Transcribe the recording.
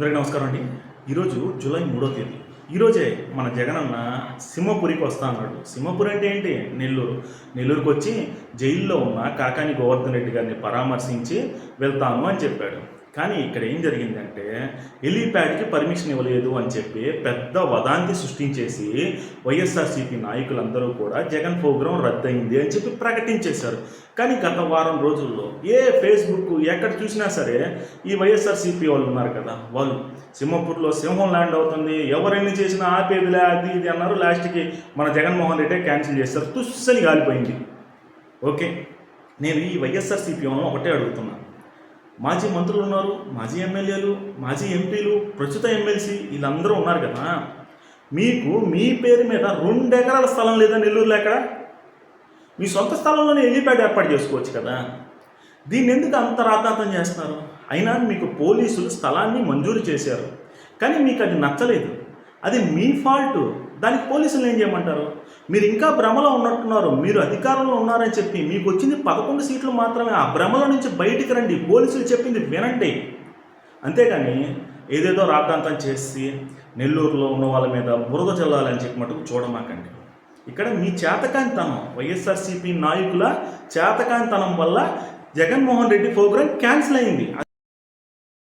అందరికీ నమస్కారం అండి. ఈరోజు జూలై మూడో తేదీ. ఈరోజే మన జగనన్న సింహపురికి వస్తా అన్నాడు. సింహపురి అంటే ఏంటి? నెల్లూరు. నెల్లూరుకు వచ్చి జైల్లో ఉన్న కాకాని గోవర్ధన్ రెడ్డి గారిని పరామర్శించి వెళ్తాను అని చెప్పాడు. కానీ ఇక్కడ ఏం జరిగిందంటే ఎలిప్యాడ్కి పర్మిషన్ ఇవ్వలేదు అని చెప్పి పెద్ద వదాంతి సృష్టించేసి వైఎస్ఆర్సీపీ నాయకులందరూ కూడా జగన్ ప్రోగ్రాం రద్దయింది అని చెప్పి ప్రకటించేశారు. కానీ గత వారం రోజుల్లో ఏ ఫేస్బుక్ ఎక్కడ చూసినా సరే ఈ వైఎస్ఆర్సీపీ వాళ్ళు ఉన్నారు కదా వాళ్ళు సింహపూర్లో సింహం ల్యాండ్ అవుతుంది ఎవరెన్ని చేసినా ఆపేదిలే అది ఇది అన్నారు. లాస్ట్కి మన జగన్మోహన్ రెడ్డి క్యాన్సిల్ చేస్తారు తుస్సని గాలిపోయింది. ఓకే నేను ఈ వైఎస్ఆర్సీపీ వాళ్ళని ఒకటే అడుగుతున్నా. మాజీ మంత్రులు ఉన్నారు మాజీ ఎమ్మెల్యేలు మాజీ ఎంపీలు ప్రస్తుత ఎమ్మెల్సీ వీళ్ళందరూ ఉన్నారు కదా. మీకు మీ పేరు మీద రెండు ఎకరాల స్థలం లేదా నెల్లూరులో ఎక్కడ? మీ సొంత స్థలంలోనే హెలిప్యాడ్ ఏర్పాటు చేసుకోవచ్చు కదా. దీన్ని ఎందుకు అంత రాతాంతం చేస్తున్నారు? అయినా మీకు పోలీసులు స్థలాన్ని మంజూరు చేశారు. కానీ మీకు అది నచ్చలేదు. అది మీ ఫాల్ట్. దానికి పోలీసులు ఏం చేయమంటారు? మీరు ఇంకా భ్రమలో ఉన్నట్టున్నారు మీరు అధికారంలో ఉన్నారని చెప్పి మీకు వచ్చింది పదకొండు సీట్లు మాత్రమే ఆ భ్రమలో నుంచి బయటికి రండి పోలీసులు చెప్పింది వినండి. అంతేగాని ఏదేదో రాద్ధాంతం చేసి నెల్లూరులో ఉన్న వాళ్ళ మీద బురద చల్లాలని చెప్పి మటుకు చూడమాకండి. ఇక్కడ మీ చేతకాంతనం వైఎస్ఆర్సీపీ నాయకుల చేతకాంతనం వల్ల జగన్మోహన్ రెడ్డి ప్రోగ్రాం క్యాన్సిల్ అయింది.